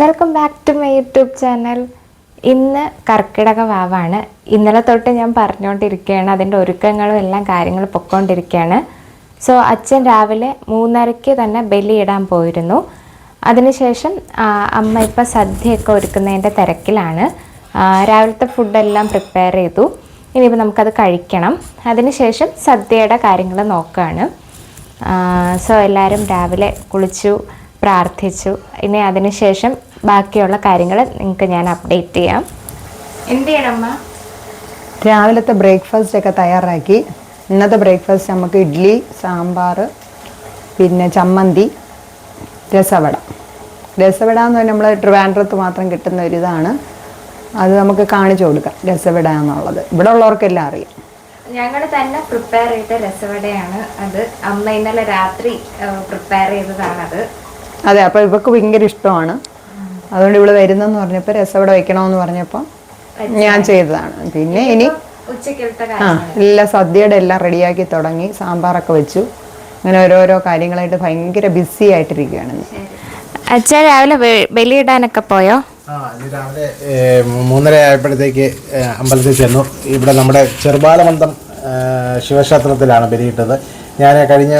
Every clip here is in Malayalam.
Welcome back to my YouTube channel ഇന്ന് കർക്കിടക വാവാണ്. ഇന്നലെ തൊട്ട് ഞാൻ പറഞ്ഞുകൊണ്ടിരിക്കുകയാണ് അതിന്റെ ഒരുക്കങ്ങളും എല്ലാം കാര്യങ്ങളും പൊക്കോണ്ടിരിക്കുകയാണ്. സോ അച്ഛൻ രാവിലെ മൂന്നരയ്ക്ക് തന്നെ ബലിയിടാൻ പോയിരുന്നു. അതിനുശേഷം അമ്മ ഇപ്പം സദ്യയൊക്കെ ഒരുക്കുന്നതിന്റെ തിരക്കിലാണ്. രാവിലത്തെ ഫുഡെല്ലാം പ്രിപ്പയർ ചെയ്തു. ഇനിയിപ്പോൾ നമുക്കത് കഴിക്കണം. അതിനുശേഷം സദ്യയുടെ കാര്യങ്ങൾ നോക്കുകയാണ് സോ എല്ലാവരും രാവിലെ കുളിച്ചു. പ്രാർത്ഥിച്ചു. ഇനി അതിനുശേഷം ബാക്കിയുള്ള കാര്യങ്ങൾ നിങ്ങൾക്ക് ഞാൻ അപ്ഡേറ്റ് ചെയ്യാം. എന്ത് ചെയ്യണം അമ്മ? രാവിലത്തെ ബ്രേക്ക്ഫാസ്റ്റ് ഒക്കെ തയ്യാറാക്കി. ഇന്നത്തെ ബ്രേക്ക്ഫാസ്റ്റ് നമുക്ക് ഇഡ്ഡലി സാമ്പാർ പിന്നെ ചമ്മന്തി രസവട. രസവട എന്ന് പറഞ്ഞാൽ നമ്മൾ ട്രിവാൻഡ്രത്ത് മാത്രം കിട്ടുന്ന ഒരു ഇതാണ്. അത് നമുക്ക് കാണിച്ചു കൊടുക്കാം രസവട എന്നുള്ളത്. ഇവിടെ ഉള്ളവർക്കെല്ലാം അറിയാം. ഞങ്ങൾ തന്നെ പ്രിപ്പയർ ചെയ്ത രസവടയാണ് അത്. അമ്മ ഇന്നലെ രാത്രി പ്രിപ്പയർ ചെയ്തതാണത്. അതെ അപ്പോൾ ഇവക്ക് ഭയങ്കര ഇഷ്ടമാണ്. അതുകൊണ്ട് ഇവിടെ വരുന്നെന്ന് പറഞ്ഞപ്പോൾ ഇവിടെ വെക്കണമെന്ന് പറഞ്ഞപ്പോൾ ഞാൻ ചെയ്തതാണ്. പിന്നെ ഇനി ആ എല്ലാ സദ്യയുടെ എല്ലാം റെഡിയാക്കി തുടങ്ങി സാമ്പാറൊക്കെ വെച്ചു. അങ്ങനെ ഓരോരോ കാര്യങ്ങളായിട്ട് ഭയങ്കര ബിസി ആയിട്ടിരിക്കുകയാണ് അച്ഛാ അച്ഛൻ രാവിലെ ബലിയിടാനൊക്കെ പോയോ? ആ ഇന്ന് രാവിലെ മൂന്നര ആയപ്പോഴത്തേക്ക് അമ്പലത്തിൽ ചെന്നു. ഇവിടെ നമ്മുടെ ചെറുപാലമന്തം ശിവക്ഷേത്രത്തിലാണ് ബലിയിട്ടത്. ഞാൻ കഴിഞ്ഞ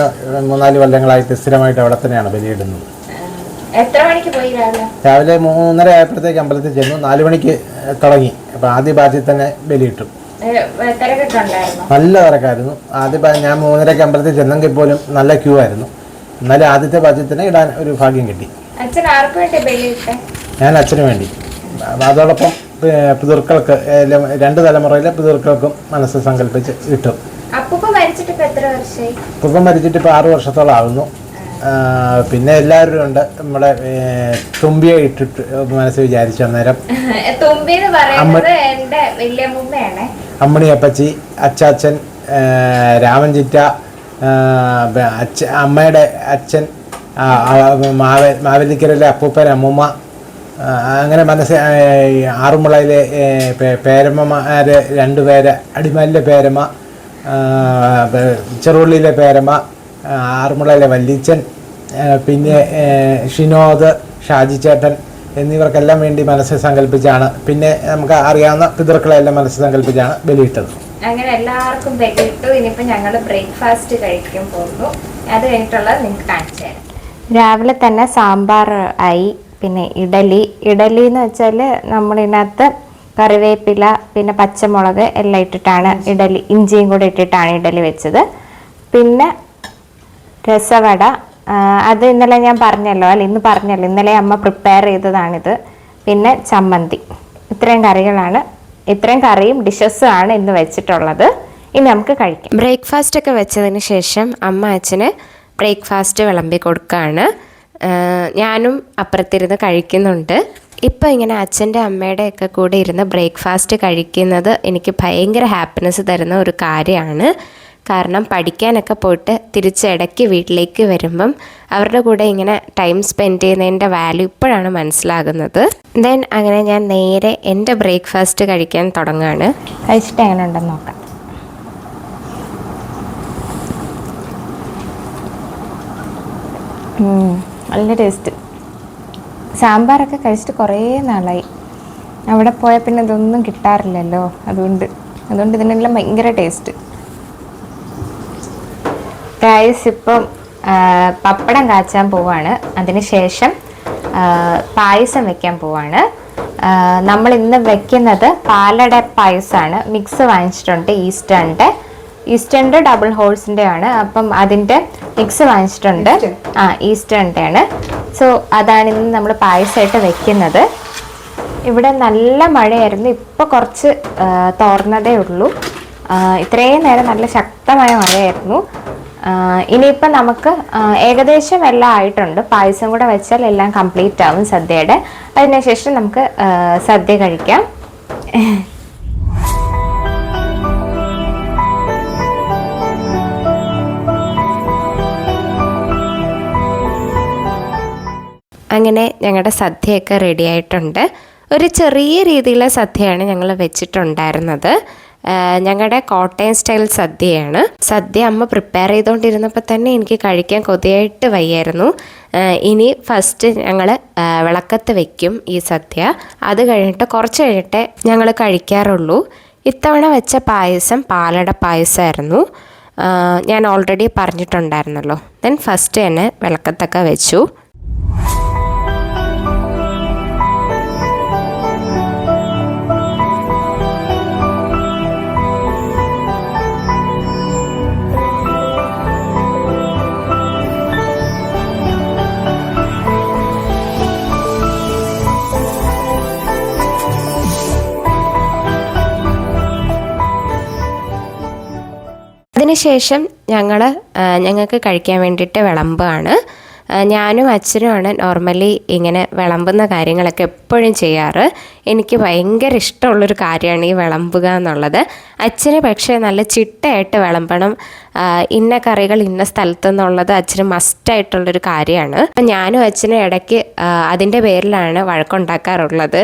മൂന്നാൽ കൊല്ലങ്ങളായിട്ട് സ്ഥിരമായിട്ട് അവിടെ തന്നെയാണ് ബലിയിടുന്നത്. എത്ര മണിക്ക് പോയി രാവിലെ? രാവിലെ മൂന്നര ആയപ്പോഴത്തേക്ക് അമ്പലത്തിൽ ചെന്നു. നാല് മണിക്ക് തുടങ്ങി. അപ്പോൾ ആദ്യ ബാച്ചിൽ തന്നെ ബലിയിട്ടു. നല്ല തിരക്കായിരുന്നു. ആദ്യ ഞാൻ മൂന്നരക്ക് അമ്പലത്തിൽ ചെന്നെങ്കിൽ പോലും നല്ല ക്യൂ ആയിരുന്നു. എന്നാലും ആദ്യത്തെ ബാച്ചിൽ തന്നെ ഇടാൻ ഒരു ഭാഗ്യം കിട്ടി. ഞാൻ അച്ഛന് വേണ്ടി. അപ്പൊ അതോടൊപ്പം പിതൃക്കൾക്ക് രണ്ട് തലമുറയിലെ പിതൃക്കൾക്കും മനസ്സ് സങ്കല്പിച്ച് ഇട്ടു. അപ്പൂപ്പ മരിച്ചിട്ട് ഇപ്പൊ ആറ് വർഷത്തോളം ആകുന്നു ആ, പിന്നെ എല്ലാവരും ഉണ്ട്. നമ്മളെ തുമ്പിയെ ഇട്ടിട്ട് മനസ്സ് വിചാരിച്ചു അന്നേരം. തുമ്പി എന്ന് പറയുന്നത് എന്റെ വല്യമ്മൂമ്മയാണ്. അമ്മണി അപ്പച്ചി അച്ചാച്ചൻ രാമൻ ചിറ്റ അച്ഛ അമ്മയുടെ അച്ഛൻ മാവ മാവേലിക്കരയിലെ അപ്പൂപ്പൻ അമ്മൂമ്മ അങ്ങനെ മനസ്സ് ആറുമുളയിലെ പേരമ്മമാര് രണ്ടുപേര് അടിമാലിലെ പേരമ്മ ചെറുള്ളിയിലെ പേരമ്മ ആറുമുളയിലെ വല്ലിച്ചൻ പിന്നെ ഷിനോദ് ഷാജി ചേട്ടൻ എന്നിവർക്കെല്ലാം വേണ്ടി മനസ്സ് സങ്കല്പിച്ചാണ് പിന്നെ നമുക്ക് അറിയാവുന്ന പിതൃക്കളെല്ലാം മനസ്സ് സങ്കല്പിച്ചാണ് ബലിയിട്ടത്. അങ്ങനെ എല്ലാവർക്കും ബലിയിട്ടു. ഇനിയിപ്പോ ഞങ്ങൾ ബ്രേക്ക്ഫാസ്റ്റ് കഴിക്കാൻ പോകുന്നു. അത് കഴിഞ്ഞിട്ടുള്ളത് നിങ്ങൾക്ക് കാണിച്ചു തരാം. രാവിലെ തന്നെ സാമ്പാർ ആയി പിന്നെ ഇഡലി. ഇഡലി എന്ന് വെച്ചാൽ നമ്മളിതിനകത്ത് കറിവേപ്പില പിന്നെ പച്ചമുളക് എല്ലാം ഇട്ടിട്ടാണ് ഇഡലി ഇഞ്ചിയും കൂടെ ഇട്ടിട്ടാണ് ഇഡലി വെച്ചത്. പിന്നെ രസവട. അത് ഇന്നലെ ഞാൻ പറഞ്ഞല്ലോ അല്ല? ഇന്ന് പറഞ്ഞല്ലോ. ഇന്നലെ അമ്മ പ്രിപ്പയർ ചെയ്തതാണിത്. പിന്നെ ചമ്മന്തി. ഇത്രയും കറികളാണ്. ഇത്രയും കറിയും ഡിഷസും ആണ് ഇന്ന് വെച്ചിട്ടുള്ളത്. ഇനി നമുക്ക് കഴിക്കാം. ബ്രേക്ക്ഫാസ്റ്റ് ഒക്കെ വെച്ചതിന് ശേഷം അമ്മ അച്ഛന് ബ്രേക്ക്ഫാസ്റ്റ് വിളമ്പി കൊടുക്കുകയാണ് ഞാനും അപ്പുറത്തിരുന്ന് കഴിക്കുന്നുണ്ട്. ഇപ്പോൾ ഇങ്ങനെ അച്ഛന്റെ അമ്മയുടെ ഒക്കെ കൂടെ ഇരുന്ന് ബ്രേക്ക്ഫാസ്റ്റ് കഴിക്കുന്നത് എനിക്ക് ഭയങ്കര ഹാപ്പിനെസ് തരുന്ന ഒരു കാര്യമാണ്. കാരണം പഠിക്കാനൊക്കെ പോയിട്ട് തിരിച്ചിടയ്ക്ക് വീട്ടിലേക്ക് വരുമ്പം അവരുടെ കൂടെ ഇങ്ങനെ ടൈം സ്പെൻഡ് ചെയ്യുന്നതിന്റെ വാല്യൂ ഇപ്പോഴാണ് മനസ്സിലാകുന്നത്. ദെൻ അങ്ങനെ ഞാൻ നേരെ എന്റെ ബ്രേക്ക്ഫാസ്റ്റ് കഴിക്കാൻ തുടങ്ങുകയാണ് കഴിച്ചിട്ട് എങ്ങനെ ഉണ്ടെന്ന് നോക്കാം. നല്ല ടേസ്റ്റ് സാമ്പാറൊക്കെ കഴിച്ചിട്ട് കുറേ നാളായി. അവിടെ പോയാൽ പിന്നെ ഇതൊന്നും കിട്ടാറില്ലല്ലോ അതുകൊണ്ട്. അതുകൊണ്ട് ഇതിനെല്ലാം ഭയങ്കര ടേസ്റ്റ് ഗായ്സ് ഇപ്പം പപ്പടം കാച്ചാൻ പോവാണ്. അതിനുശേഷം പായസം വെക്കാൻ പോവാണ്. നമ്മൾ ഇന്ന് വെക്കുന്നത് പാലട പായസമാണ് മിക്സ് വാങ്ങിച്ചിട്ടുണ്ട് ഈസ്റ്റേണിന്റെ ഈസ്റ്റേണിന്റെ ഡബിൾ ഹോൾസിന്റെ ആണ് അപ്പം അതിന്റെ മിക്സ് വാങ്ങിച്ചിട്ടുണ്ട്. ആ ഈസ്റ്റേണിന്റെ ആണ് സോ അതാണ് ഇന്ന് നമ്മൾ പായസമായിട്ട് വെക്കുന്നത്. ഇവിടെ നല്ല മഴയായിരുന്നു. ഇപ്പോൾ കുറച്ച് തോർന്നതേ ഉള്ളൂ. ഇത്രയും നേരം നല്ല ശക്തമായ മഴയായിരുന്നു. ഇനിയിപ്പോൾ നമുക്ക് ഏകദേശം എല്ലാം ആയിട്ടുണ്ട്. പായസം കൂടെ വെച്ചാൽ എല്ലാം കംപ്ലീറ്റ് ആവും സദ്യയുടെ. അതിനുശേഷം നമുക്ക് സദ്യ കഴിക്കാം. അങ്ങനെ ഞങ്ങളുടെ സദ്യയൊക്കെ റെഡി ആയിട്ടുണ്ട്. ഒരു ചെറിയ രീതിയിലുള്ള സദ്യയാണ് ഞങ്ങൾ വെച്ചിട്ടുണ്ടായിരുന്നത്. ഞങ്ങളുടെ കോട്ടയം സ്റ്റൈൽ സദ്യയാണ്. സദ്യ അമ്മ പ്രിപ്പയർ ചെയ്തുകൊണ്ടിരുന്നപ്പോൾ തന്നെ എനിക്ക് കഴിക്കാൻ കൊതിയായിട്ട് വയ്യായിരുന്നു. ഇനി ഫസ്റ്റ് ഞങ്ങൾ വിളക്കത്ത് വയ്ക്കും ഈ സദ്യ. അത് കഴിഞ്ഞിട്ട് കുറച്ച് കഴിഞ്ഞിട്ടേ ഞങ്ങൾ കഴിക്കാറുള്ളൂ. ഇത്തവണ വെച്ച പായസം പാലട പായസമായിരുന്നു ഞാൻ ഓൾറെഡി പറഞ്ഞിട്ടുണ്ടായിരുന്നല്ലോ. ദെൻ ഫസ്റ്റ് തന്നെ വിളക്കത്തൊക്കെ വെച്ചു. അതിനുശേഷം ഞങ്ങൾ ഞങ്ങൾക്ക് കഴിക്കാൻ വേണ്ടിയിട്ട് വിളമ്പാണ്. ഞാനും അച്ഛനുമാണ് നോർമലി ഇങ്ങനെ വിളമ്പുന്ന കാര്യങ്ങളൊക്കെ എപ്പോഴും ചെയ്യാറ്. എനിക്ക് ഭയങ്കര ഇഷ്ടമുള്ളൊരു കാര്യമാണ് ഈ വിളമ്പുക എന്നുള്ളത്. അച്ഛന് പക്ഷേ നല്ല ചിട്ടയായിട്ട് വിളമ്പണം. ഇന്ന കറികൾ ഇന്ന സ്ഥലത്ത് എന്നുള്ളത് അച്ഛന് മസ്റ്റായിട്ടുള്ളൊരു കാര്യമാണ്. ഞാനും അച്ഛനും ഇടയ്ക്ക് അതിന്റെ പേരിലാണ് വഴക്കുണ്ടാക്കാറുള്ളത്.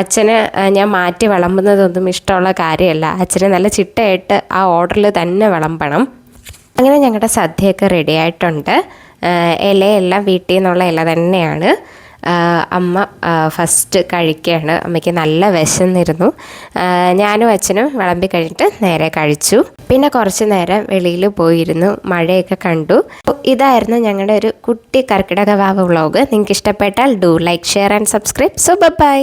അച്ഛന് ഞാൻ മാറ്റി വിളമ്പുന്നതൊന്നും ഇഷ്ടമുള്ള കാര്യമല്ല. അച്ഛന് നല്ല ചിട്ടയായിട്ട് ആ ഓർഡറിൽ തന്നെ വിളമ്പണം. അങ്ങനെ ഞങ്ങളുടെ സദ്യയൊക്കെ റെഡി ആയിട്ടുണ്ട്. ഇലയെല്ലാം വീട്ടിൽ നിന്നുള്ള ഇല തന്നെയാണ്. അമ്മ ഫസ്റ്റ് കഴിക്കുകയാണ്. അമ്മയ്ക്ക് നല്ല വിശന്നിരുന്നു. ഞാനും അച്ഛനും വിളമ്പി കഴിഞ്ഞിട്ട് നേരെ കഴിച്ചു. പിന്നെ കുറച്ച് നേരം വെളിയിൽ പോയിരുന്നു. മഴയൊക്കെ കണ്ടു. ഇതായിരുന്നു ഞങ്ങളുടെ ഒരു കുട്ടി കർക്കിടക വാവ് വ്ളോഗ്. നിങ്ങൾക്ക് ഇഷ്ടപ്പെട്ടാൽ do like share and subscribe so bye